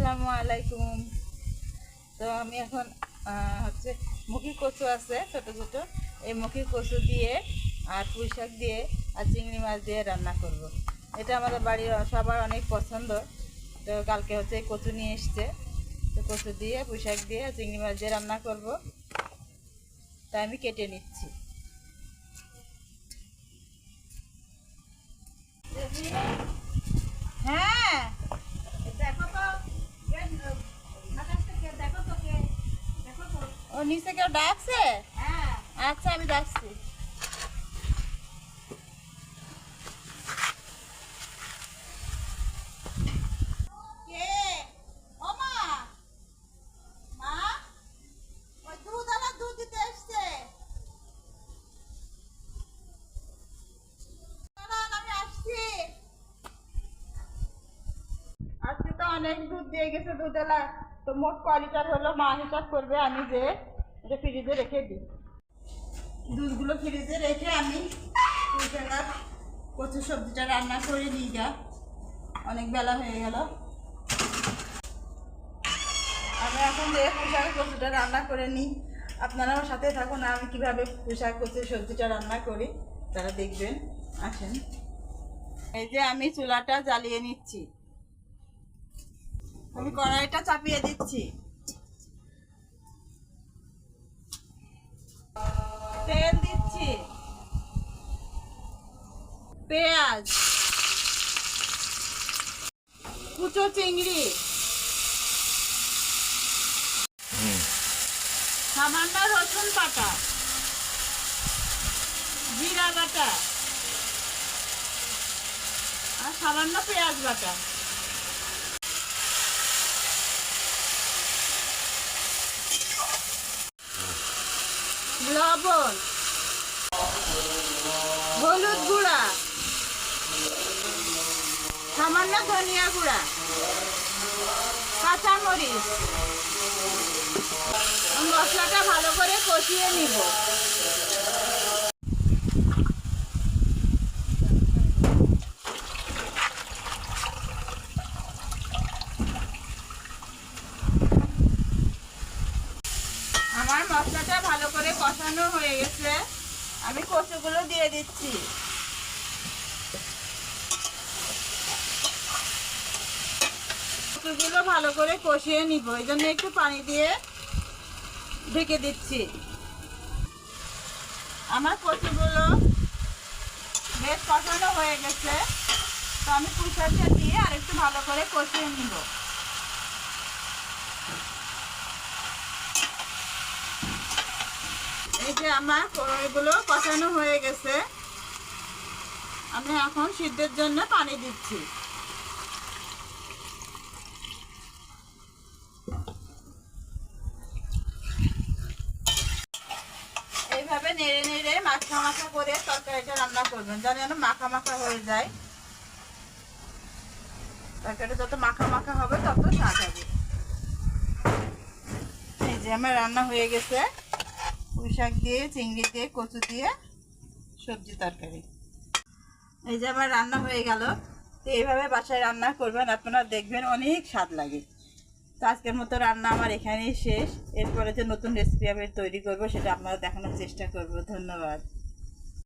আসসালামু আলাইকুম। তো আমি এখন হচ্ছে মুখি কচু আছে, ছোট ছোট। এই মুখি কচু দিয়ে আর পুঁই শাক দিয়ে আর চিংড়ি মাছ দিয়ে রান্না করব। এটা আমাদের বাড়ির সবার অনেক পছন্দ। তো কালকে হচ্ছে কচু নিয়ে এসছে। তো কচু দিয়ে, পুঁই শাক দিয়ে আর চিংড়ি মাছ দিয়ে রান্না করব। তাই আমি কেটে নিচ্ছি হ্যাঁ দেখো তো ও নিচে কেউ ডাকছে? আচ্ছা আমি ডাকছি। দুধ দুধ অনেক দুধ দিয়ে গেছে দুধওয়ালা। তো মোট ক লিটার হলো মা হিসাব করবে আমি যে এটা ফ্রিজে রেখে দিই। দুধগুলো ফ্রিজে রেখে আমি পুঁইশাক আর কচু সবজিটা রান্না করে নিই যা অনেক বেলা হয়ে গেল। আমি এখন যে পুঁইশাক কচুটা রান্না করে নিই। আপনারা আমার সাথে থাকুন, আমি কীভাবে পুঁইশাক কচু সবজিটা রান্না করি। তারা দেখবেন, আসেন। এই যে আমি চুলাটা জ্বালিয়ে নিচ্ছি। আমি কড়াইটা চাপিয়ে দিচ্ছি। পেঁয়াজ। কুচো চিংড়ি। সামান্য রসুন বাটা। জিরা বাটা। আর সামান্য পেঁয়াজ বাটা। লবণ। হলুদ গুঁড়া। সামান্য ধনিয়া গুঁড়া, কাঁচামরিচ, মশলাটা ভালো করে কষিয়ে নিব। আমার মশলাটা ভালো করে কষানো হয়ে গেছে। আমি কচুগুলো দিয়ে দিচ্ছি। কচুগুলো ভালো করে কষিয়ে নিব। এই জন্য একটু পানি দিয়ে ঢেকে দিচ্ছি। আমার কচুগুলো বেশ কষানো হয়ে গেছে। তো আমি পুষাটা দিয়ে আর একটু ভালো করে কষিয়ে নিব। এই যে আমার এগুলো কষানো হয়ে গেছে। আমি এখন সিদ্ধের জন্য পানি দিচ্ছি। এইভাবে নেড়ে নেড়ে মাখা মাখা করে তরকারিটা রান্না করবেন, যেন যেন মাখা মাখা হয়ে যায়। তরকারিটা যত মাখা মাখা হবে, তত স্বাদ হবে। এই যে আমার রান্না হয়ে গেছে। পুঁই শাক দিয়ে, চিংড়ি দিয়ে, কচু দিয়ে সবজি তরকারি। এই যে আমার রান্না হয়ে গেল। তো এইভাবে বাসায় রান্না করবেন, আপনারা দেখবেন অনেক স্বাদ লাগে। তো আজকের মতো রান্না আমার এখানেই শেষ। এরপরে যে নতুন রেসিপি আমি তৈরি করব, সেটা আপনারা দেখানোর চেষ্টা করব। ধন্যবাদ।